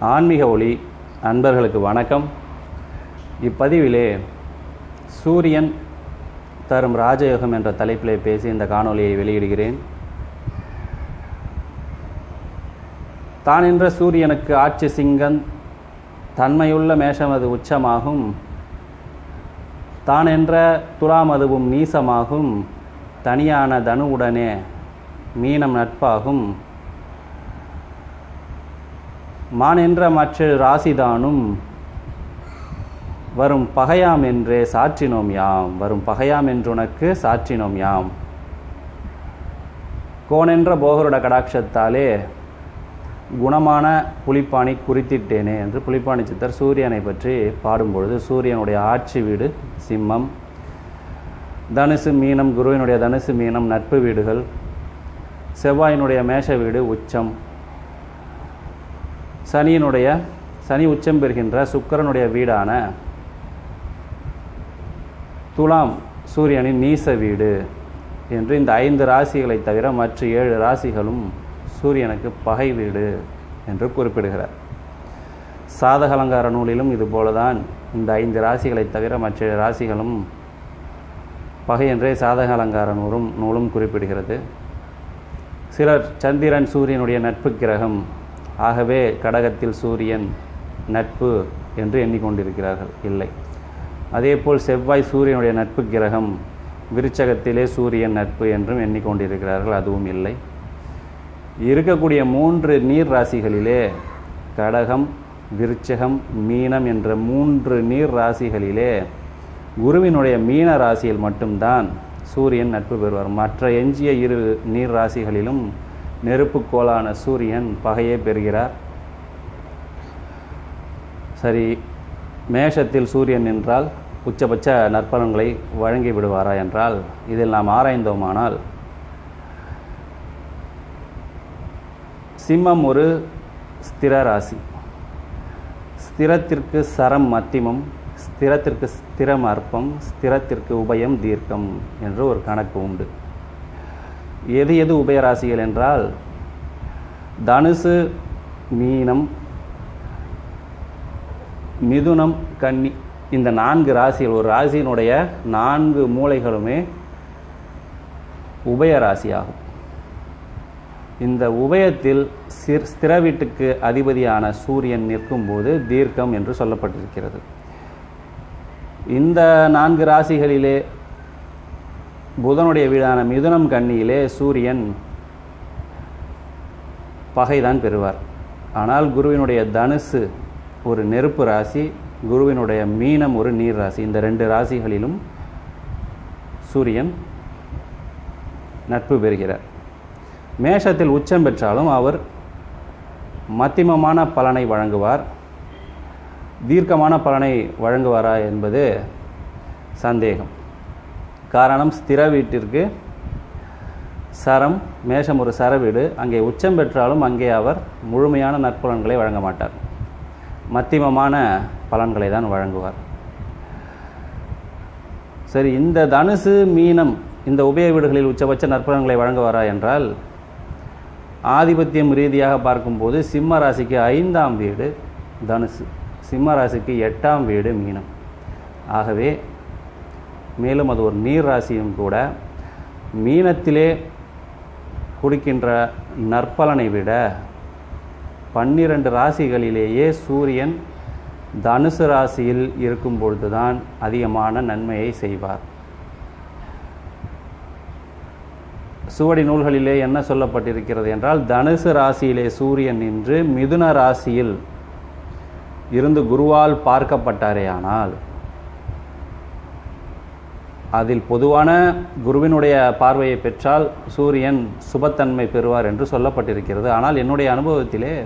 ஆன்மீக ஒளி அன்பர்களுக்கு வணக்கம். இப்பதிவிலே சூரியன் தரும் ராஜயோகம் என்ற தலைப்பிலே பேசி இந்த காணொலியை வெளியிடுகிறேன். தான் என்ற சூரியனுக்கு ஆட்சி சிங்கன் தன்மையுள்ள மேஷமது உச்சமாகும். தான் என்ற துலாமதுவும் நீசமாகும். தனியான தனுவுடனே மீனம் நட்பாகும். மான் என்ற மற்ற ராசிதானும் வரும் பகையாம் என்றே சாற்றினோம் யாம் வரும் பகையாம் என்றுனக்கு சாற்றினோம் யாம். கோனென்ற போகரோட கடாட்சத்தாலே குணமான புலிப்பாணி குறித்திட்டேனே என்று புலிப்பாணி சித்தர் சூரியனை பற்றி பாடும்பொழுது சூரியனுடைய ஆட்சி வீடு சிம்மம் தனுசு மீனம் குருவினுடைய தனுசு மீனம் நட்பு வீடுகள் செவ்வாயினுடைய மேஷ வீடு உச்சம் சனியினுடைய சனி உச்சம் பெறுகின்ற சுக்கிரனுடைய வீடான துலாம் சூரியனின் நீச வீடு என்று இந்த ஐந்து ராசிகளை தவிர மற்ற ஏழு ராசிகளும் சூரியனுக்கு பகை வீடு என்று குறிப்பிடுகிறார். சாதக அலங்கார நூலிலும் இதுபோலதான் இந்த ஐந்து ராசிகளை தவிர மற்ற ராசிகளும் பகை என்றே சாதக அலங்கார நூலும் நூலும் குறிப்பிடுகிறது. சிலர் சந்திரன் சூரியனுடைய நட்பு கிரகம் ஆகவே கடகத்தில் சூரியன் நட்பு என்று எண்ணிக்கொண்டிருக்கிறார்கள். இல்லை. அதேபோல் செவ்வாய் சூரியனுடைய நட்பு கிரகம் விருச்சகத்திலே சூரியன் நட்பு என்றும் எண்ணிக்கொண்டிருக்கிறார்கள். அதுவும் இல்லை. இருக்கக்கூடிய மூன்று நீர் ராசிகளிலே கடகம் விருச்சகம் மீனம் என்ற மூன்று நீர் ராசிகளிலே குருவினுடைய மீன ராசியில் மட்டும்தான் சூரியன் நட்பு பெறுவார். மற்ற எஞ்சிய இரு நீர் ராசிகளிலும் நெருப்புக்கோளான சூரியன் பகையே பெறுகிறார். சரி மேஷத்தில் சூரியன் என்றால் உச்சபட்ச நற்பலன்களை வழங்கி விடுவாரா என்றால் இதில் நாம் ஆராய்ந்தோமானால் சிம்மம் ஒரு ஸ்திர ராசி. ஸ்திரத்திற்கு சரம் மத்திமம் ஸ்திரத்திற்கு ஸ்திரம் அற்பம் ஸ்திரத்திற்கு உபயம் தீர்க்கம் என்று ஒரு கணக்கு உண்டு. எது எது உபயராசிகள் என்றால் தனுசு மீனம் மிதுனம் கன்னி. இந்த நான்கு ராசிகள் ஒரு ராசியினுடைய நான்கு மூளைகளுமே உபயராசியாகும். இந்த உபயத்தில் சிர் ஸ்திர வீட்டுக்கு அதிபதியான சூரியன் நிற்கும்போது தீர்க்கம் என்று சொல்லப்பட்டிருக்கிறது. இந்த நான்கு ராசிகளிலே புதனுடைய வீடான மிதுனம் கண்ணியிலே சூரியன் பகைதான் பெறுவார். ஆனால் குருவினுடைய தனுசு ஒரு நெருப்பு ராசி குருவினுடைய மீனம் ஒரு நீர் ராசி. இந்த ரெண்டு ராசிகளிலும் சூரியன் நட்பு பெறுகிறார். மேஷத்தில் உச்சம் பெற்றாலும் அவர் மத்திமமான பலனை வழங்குவார். தீர்க்கமான பலனை வழங்குவாரா என்பது சந்தேகம். காரணம் ஸ்திர வீட்டிற்கு சரம் மேஷம் ஒரு சர வீடு. அங்கே உச்சம் பெற்றாலும் அங்கே அவர் முழுமையான நற்பலன்களை வழங்க மாட்டார். மத்திமமான பலன்களை தான் வழங்குவார். சரி இந்த தனுசு மீனம் இந்த உபய வீடுகளில் உச்சபட்ச நற்பலன்களை வழங்குவாரா என்றால் ஆதிபத்தியம் ரீதியாக பார்க்கும்போது சிம்ம ராசிக்கு ஐந்தாம் வீடு தனுசு சிம்ம ராசிக்கு எட்டாம் வீடு மீனம். ஆகவே மேலும் அது ஒரு நீர் ராசியும் கூட மீனத்திலே கொடுக்கின்ற நற்பலனை விட பன்னிரண்டு ராசிகளிலேயே சூரியன் தனுசு ராசியில் இருக்கும் பொழுதுதான் அதிகமான நன்மையை செய்வார். சுவடி நூல்களிலே என்ன சொல்லப்பட்டிருக்கிறது என்றால் தனுசு ராசியிலே சூரியன் நின்று மிதுன ராசியில் இருந்து குருவால் பார்க்கப்பட்டாரே ஆனால் அதில் பொதுவான குருவினுடைய பார்வையை பெற்றால் சூரியன் சுபத்தன்மை பெறுவார் என்று சொல்லப்பட்டிருக்கிறது. ஆனால் என்னுடைய அனுபவத்திலே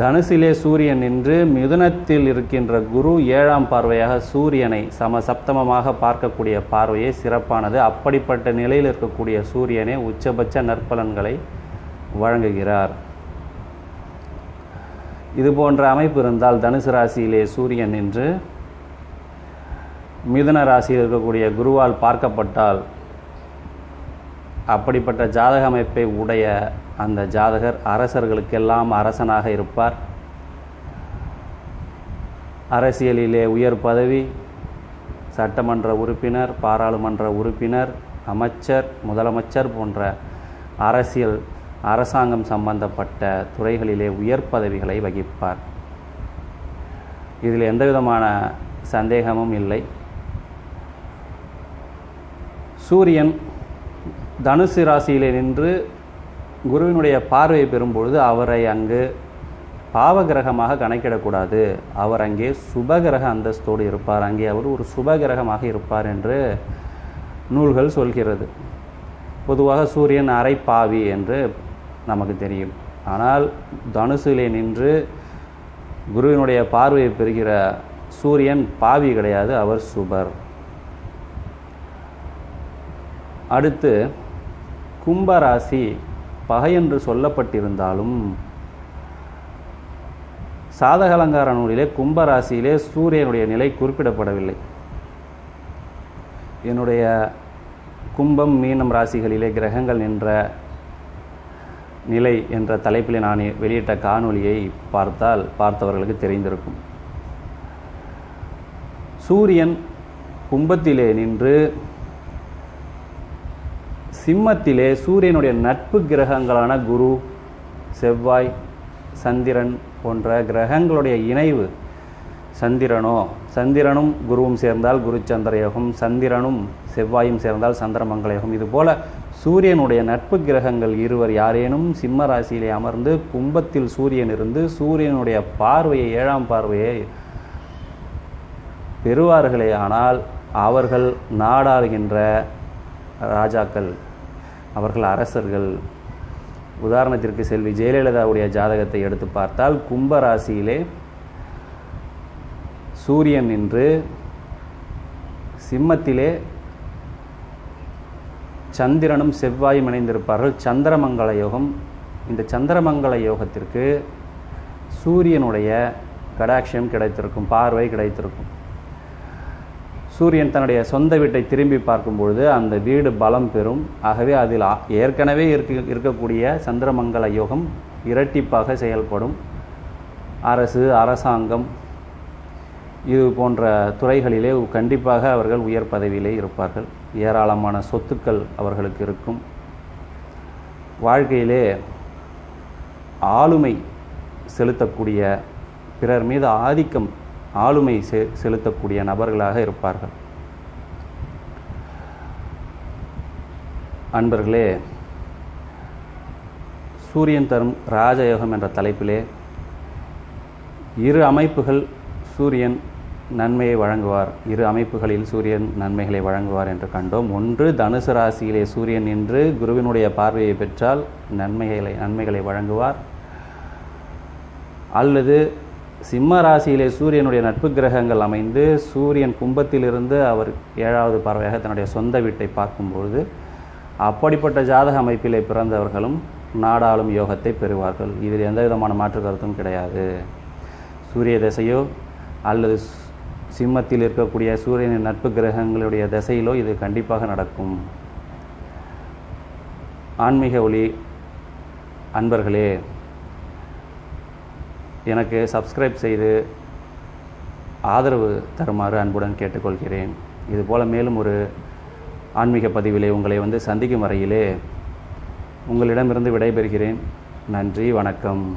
தனுசிலே சூரியன் நின்று மிதுனத்தில் இருக்கின்ற குரு ஏழாம் பார்வையாக சூரியனை சம சப்தமமாக பார்க்கக்கூடிய பார்வையே சிறப்பானது. அப்படிப்பட்ட நிலையில் இருக்கக்கூடிய சூரியனே உச்சபட்ச நற்பலன்களை வழங்குகிறார். இது போன்ற அமைப்பு இருந்தால் தனுசு ராசியிலே சூரியன் நின்று மிதுன ராசியில் இருக்கக்கூடிய குருவால் பார்க்கப்பட்டால் அப்படிப்பட்ட ஜாதக அமைப்பை உடைய அந்த ஜாதகர் அரசர்களுக்கெல்லாம் அரசனாக இருப்பார். அரசியலிலே உயர் பதவி சட்டமன்ற உறுப்பினர் பாராளுமன்ற உறுப்பினர் அமைச்சர் முதலமைச்சர் போன்ற அரசியல் அரசாங்கம் சம்பந்தப்பட்ட துறைகளிலே உயர் பதவிகளை வகிப்பார். இதில் எந்தவிதமான சந்தேகமும் இல்லை. சூரியன் தனுசு ராசியிலே நின்று குருவினுடைய பார்வையை பெறும்பொழுது அவரை அங்கு பாவகிரகமாக கணக்கிடக்கூடாது. அவர் அங்கே சுபகிரக அந்தஸ்தோடு இருப்பார். அங்கே அவர் ஒரு சுபகிரகமாக இருப்பார் என்று நூல்கள் சொல்கிறது. பொதுவாக சூரியன் அரை பாவி என்று நமக்கு தெரியும். ஆனால் தனுசிலே நின்று குருவினுடைய பார்வையை பெறுகிற சூரியன் பாவி கிடையாது அவர் சுபர். அடுத்து கும்பராசி பகை என்று சொல்லப்பட்டிருந்தாலும் சாதகலங்கார நூலிலே கும்பராசியிலே சூரியனுடைய நிலை குறிப்பிடப்படவில்லை. என்னுடைய கும்பம் மீனம் ராசிகளிலே கிரகங்கள் நின்ற நிலை என்ற தலைப்பில் நான் வெளியிட்ட காணொளியை பார்த்தால் பார்த்தவர்களுக்கு தெரிந்திருக்கும். சூரியன் கும்பத்திலே நின்று சிம்மத்திலே சூரியனுடைய நட்பு கிரகங்களான குரு செவ்வாய் சந்திரன் போன்ற கிரகங்களுடைய இணைவு சந்திரனோ சந்திரனும் குருவும் சேர்ந்தால் குரு சந்திர யோகம் சந்திரனும் செவ்வாயும் சேர்ந்தால் சந்திரமங்கல யோகம் இதுபோல சூரியனுடைய நட்பு கிரகங்கள் இருவர் யாரேனும் சிம்ம ராசியிலே அமர்ந்து கும்பத்தில் சூரியன் இருந்து சூரியனுடைய பார்வையை ஏழாம் பார்வையை பெறுவார்களே ஆனால் அவர்கள் நாடாளுகின்ற ராஜாக்கள் அவர்கள் அரசர்கள். உதாரணத்திற்கு செல்வி ஜெயலலிதாவுடைய ஜாதகத்தை எடுத்து பார்த்தால் கும்ப ராசியிலே சூரியன் நின்று சிம்மத்திலே சந்திரனும் செவ்வாயும் இணைந்திருப்பார்கள். சந்திரமங்கல யோகம். இந்த சந்திரமங்கல யோகத்திற்கு சூரியனுடைய கடாட்சியம் கிடைத்திருக்கும் பார்வை கிடைத்திருக்கும். சூரியன் தன்னுடைய சொந்த வீட்டை திரும்பி பார்க்கும் பொழுது அந்த வீடு பலம் பெறும். ஆகவே அதில் ஏற்கனவே இருக்க இருக்கக்கூடிய சந்திரமங்கல யோகம் இரட்டிப்பாக செயல்படும். அரசு அரசாங்கம் இது போன்ற துறைகளிலே கண்டிப்பாக அவர்கள் உயர் பதவியிலே இருப்பார்கள். ஏராளமான சொத்துக்கள் அவர்களுக்கு இருக்கும். வாழ்க்கையிலே ஆளுமை செலுத்தக்கூடிய பிறர் மீது ஆதிக்கம் ஆளுமை செ செலுத்தக்கூடிய நபர்களாக இருப்பார்கள். அன்பர்களே சூரியன் தரும் ராஜயோகம் என்ற தலைப்பிலே இரு அமைப்புகள் சூரியன் நன்மையை வழங்குவார். இரு அமைப்புகளில் சூரியன் நன்மைகளை வழங்குவார் என்று கண்டோம். ஒன்று தனுசு ராசியிலே சூரியன் நின்று குருவினுடைய பார்வையை பெற்றால் நன்மைகளை நன்மைகளை வழங்குவார். அல்லது சிம்ம ராசியிலே சூரியனுடைய நட்பு கிரகங்கள் அமைந்து சூரியன் கும்பத்திலிருந்து அவர் ஏழாவது பார்வையாக தன்னுடைய சொந்த வீட்டை பார்க்கும்பொழுது அப்படிப்பட்ட ஜாதக அமைப்பிலே பிறந்தவர்களும் நாடாளும் யோகத்தை பெறுவார்கள். இதில் எந்த விதமான மாற்று கருத்தும் கிடையாது. சூரிய திசையோ அல்லது சிம்மத்தில் இருக்கக்கூடிய சூரியனின் நட்பு கிரகங்களுடைய திசையிலோ இது கண்டிப்பாக நடக்கும். ஆன்மீக ஒளி அன்பர்களே எனக்கு சப்ஸ்கிரைப் செய்து ஆதரவு தருமாறு அன்புடன் கேட்டுக்கொள்கிறேன். இதுபோல் மேலும் ஒரு ஆன்மீக பதிவிலே உங்களை வந்து சந்திக்கும் வரையிலே உங்களிடமிருந்து விடைபெறுகிறேன். நன்றி வணக்கம்.